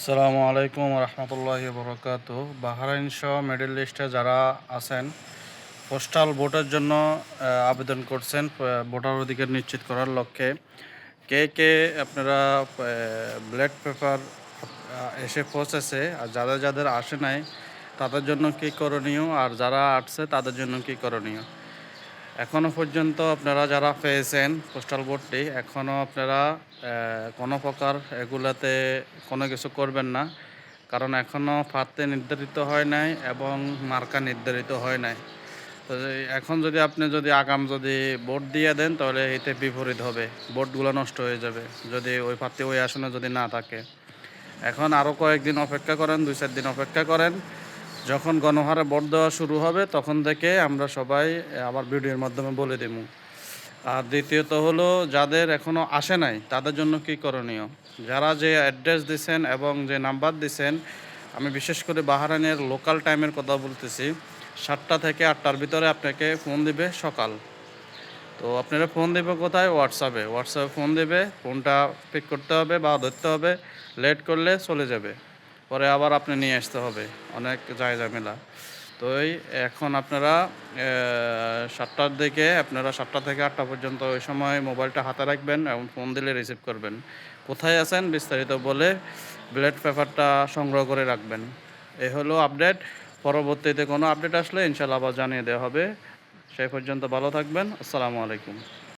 আসসালামু আলাইকুম রহমতুল্লাহি বরকাত বাহারাইন সহ মিডল লিস্টে যারা আছেন পোস্টাল ভোটের জন্য আবেদন করছেন ভোটার অধিকার নিশ্চিত করার লক্ষ্যে। কে কে আপনারা ব্ল্যাড পেপার এসে পৌঁছেছে আর যাদের যাদের আসে নাই, তাদের জন্য কী করণীয়? আর যারা আসছে, তাদের জন্য কী করণীয়? এখনও পর্যন্ত আপনারা যারা পেয়েছেন পোস্টাল বোর্ডটি এখনও আপনারা কোনো প্রকার এগুলাতে কোনো কিছু করবেন না। কারণ এখনও ফাতে নির্ধারিত হয় নাই এবং মার্কা নির্ধারিত হয় নাই। তো এখন যদি আপনি যদি আগাম যদি ভোট দিয়ে দেন, তাহলে এতে বিপরীত হবে। ভোটগুলো নষ্ট হয়ে যাবে। যদি ওই প্রার্থী ওই আসনে যদি না থাকে। এখন আরও কয়েকদিন অপেক্ষা করেন, দুই চার দিন অপেক্ষা করেন। যখন গণহারে ভোট দেওয়া শুরু হবে, তখন থেকে আমরা সবাই আবার ভিডিওর মাধ্যমে বলে দেব। আর দ্বিতীয়ত হলো, যাদের এখনও আসে নাই, তাদের জন্য কি করণীয়? যারা যে অ্যাড্রেস দিছেন এবং যে নাম্বার দিছেন, আমি বিশেষ করে বাহারানের লোকাল টাইমের কথা বলতেছি, সাতটা থেকে আটটার ভিতরে আপনাকে ফোন দিবে সকাল। তো আপনারা ফোন দেবে কোথায়? হোয়াটসঅ্যাপে হোয়াটসঅ্যাপে ফোন দেবে, ফোনটা পিক করতে হবে বা ধরতে হবে, লেট করলে চলে যাবে। পরে আবার আপনি নিয়ে আসতে হবে। অনেক যায় ঝামেলা। তো এই এখন আপনারা সাতটার দিকে, আপনারা সাতটা থেকে আটটা পর্যন্ত ওই সময় মোবাইলটা হাতে রাখবেন এবং ফোন দিলে রিসিভ করবেন। কোথায় আছেন বিস্তারিত বলে ব্লেড পেপারটা সংগ্রহ করে রাখবেন। এ হলো আপডেট পরবর্তীতে কোনো আপডেট আসলে ইনশাল্লাহ আবার জানিয়ে দেওয়া হবে। সেই পর্যন্ত ভালো থাকবেন। আসসালামু আলাইকুম।